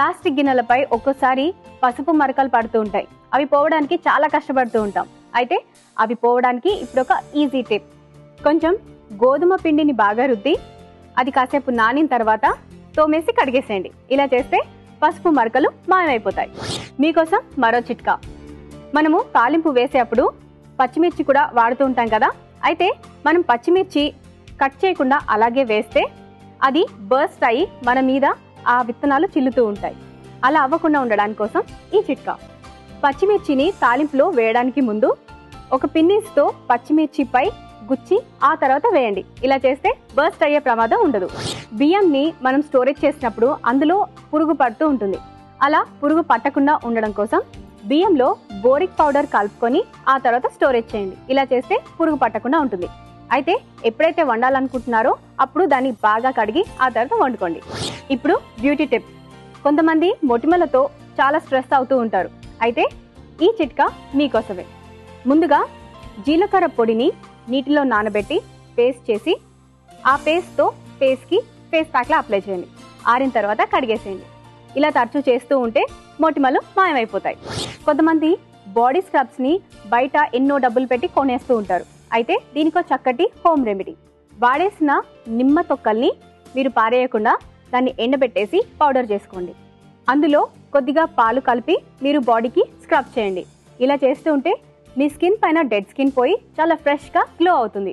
Plastic గిన్నెలపై ఒక్కోసారి పసుపు మరకలు పడుతూ ఉంటాయి. అవి పోవడానికి చాలా కష్టపడుతూ ఉంటాం. అయితే అవి పోవడానికి ఇప్పుడు ఒక ఈజీ టిప్ కొంచెం గోధుమ పిండిని బాగా రుద్ది అది కాసేపు నానిన తర్వాత తోమేసి కడిగేసేయండి. ఇలా చేస్తే పసుపు మరకలు మాయమైపోతాయి. మీకోసం మరో చిట్కా. మనము తాలింపు వేసేటప్పుడు పచ్చిమిర్చి కూడా వాడుతూ ఉంటాం కదా. అయితే మనం పచ్చిమిర్చి కట్ చేయకుండా అలాగే వేస్తే అది బర్స్ట్ అయ్యి మన మీద ఆ విత్తనాలు చిల్లుతూ ఉంటాయి. అలా అవ్వకుండా ఉండడానికి కోసం ఈ చిట్కా. పచ్చిమిర్చిని తాలింపులో వేయడానికి ముందు ఒక పిన్నిస్తో పచ్చిమిర్చిపై గుచ్చి ఆ తర్వాత వేయండి. ఇలా చేస్తే బర్స్ట్ అయ్యే ప్రమాదం ఉండదు. బియ్యంని మనం స్టోరేజ్ చేసినప్పుడు అందులో పురుగు పడుతూ ఉంటుంది. అలా పురుగు పట్టకుండా ఉండడం కోసం బియ్యంలో బోరిక్ పౌడర్ కలుపుకొని ఆ తర్వాత స్టోరేజ్ చేయండి. ఇలా చేస్తే పురుగు పట్టకుండా ఉంటుంది. అయితే ఎప్పుడైతే వండాలనుకుంటున్నారో అప్పుడు దాన్ని బాగా కడిగి ఆ తర్వాత వండుకోండి. ఇప్పుడు బ్యూటీ టిప్ కొంతమంది మొటిమలతో చాలా స్ట్రెస్ అవుతూ ఉంటారు. అయితే ఈ చిట్కా మీకోసమే. ముందుగా జీలకర్ర పొడిని నీటిలో నానబెట్టి పేస్ట్ చేసి ఆ పేస్ట్తో ఫేస్కి ఫేస్ ప్యాక్లో అప్లై చేయండి. ఆరిన తర్వాత కడిగేసేయండి. ఇలా తరచూ చేస్తూ ఉంటే మొటిమలు మాయమైపోతాయి. కొంతమంది బాడీ స్క్రబ్స్ని బయట ఎన్నో డబ్బులు పెట్టి కొనేస్తూ ఉంటారు. అయితే దీనికో చక్కటి హోమ్ రెమెడీ. వాడేసిన నిమ్మ తొక్కల్ని మీరు పారేయకుండా దాన్ని ఎండబెట్టేసి పౌడర్ చేసుకోండి. అందులో కొద్దిగా పాలు కలిపి మీరు బాడీకి స్క్రబ్ చేయండి. ఇలా చేస్తూ ఉంటే మీ స్కిన్ పైన డెడ్ స్కిన్ పోయి చాలా ఫ్రెష్గా గ్లో అవుతుంది.